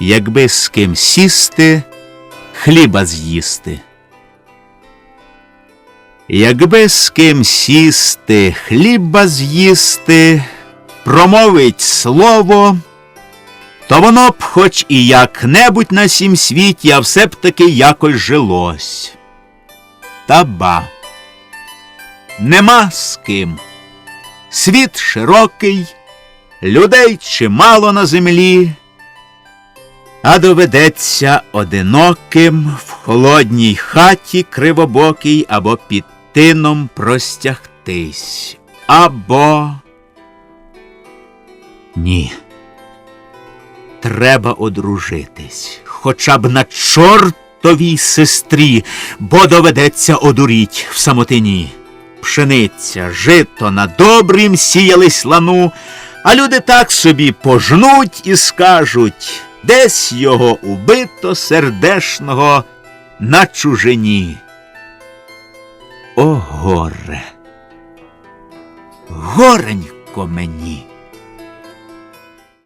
якби з ким сісти, хліба з'їсти. Якби з ким сісти, хліба з'їсти, промовить слово, то воно б хоч і як-небудь на сім світі, а все б таки якось жилось. Та ба. Нема з ким. Світ широкий, людей чимало на землі, а доведеться одиноким в холодній хаті кривобокій або під тином простягтись, або. Ні. Треба одружитись, хоча б на чортовій сестрі, бо доведеться одуріть в самотині. Пшениця, жито на добрім сіялись лану, а люди так собі пожнуть і скажуть, десь його убито сердешного на чужині. О горе! Горенько мені!